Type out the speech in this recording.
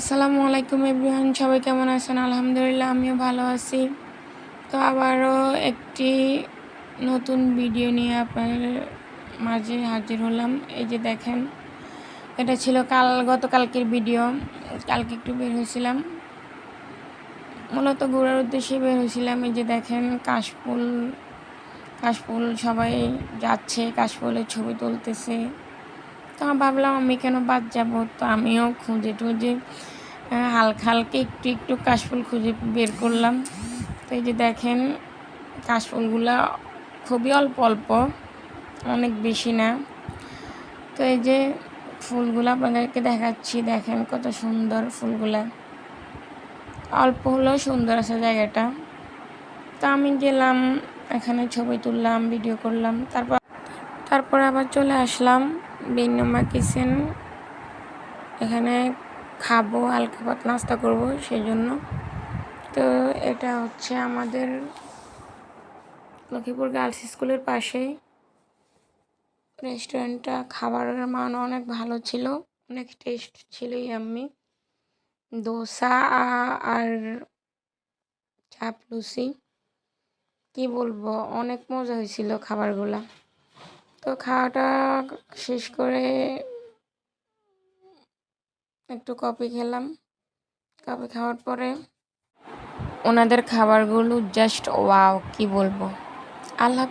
আসসালামু আলাইকুম এভরিওয়ান, সবাই কেমন আছেন? আলহামদুলিল্লাহ, আমিও ভালো আছি। তো আবারও একটি নতুন ভিডিও নিয়ে আপনাদের মাঝে হাজির হলাম। এই যে দেখেন, এটা ছিল কাল, গতকালকের ভিডিও। কালকে একটু বের হয়েছিলাম। মূলত ঘোরার উদ্দেশ্যে বের হয়েছিলাম। এই যে দেখেন, কাশফুল কাশফুল সবাই যাচ্ছে, কাশফুলের ছবি তুলতেছে। তো ভাবলাম, আমি কেন বাদ যাব? তো আমিও খুঁজে টুজে হালকা হালকা একটু একটু কাশফুল খুঁজে বের করলাম। তো এই যে দেখেন, কাশফুলগুলা খুবই অল্প অল্প, অনেক বেশি না। তো এই যে ফুলগুলো আপনাদেরকে দেখাচ্ছি, দেখেন কত সুন্দর ফুলগুলা। অল্প হলেও সুন্দর আছে জায়গাটা। তো আমি গেলাম, এখানে ছবি তুললাম, ভিডিও করলাম, তারপর তারপর আবার চলে আসলাম। বিনমা কিচেন। এখানে খাব, হালকা পাত নাস্তা করব সেই জন্য তো এটা হচ্ছে আমাদের লক্ষ্মীপুর গার্লস স্কুলের পাশেই। রেস্টুরেন্টটা খাবারের মান অনেক ভালো ছিল, অনেক টেস্ট ছিল আমি। দোসা আর চাপ লুচি। কি বলব, অনেক মজা হয়েছিল খাবারগুলা। তো খাওয়াটা শেষ করে একটু কফি খেলাম। কফি খাওয়ার পরে ওনাদের খাবারগুলো জাস্ট ওয়াও কি বলব? আল্লাহ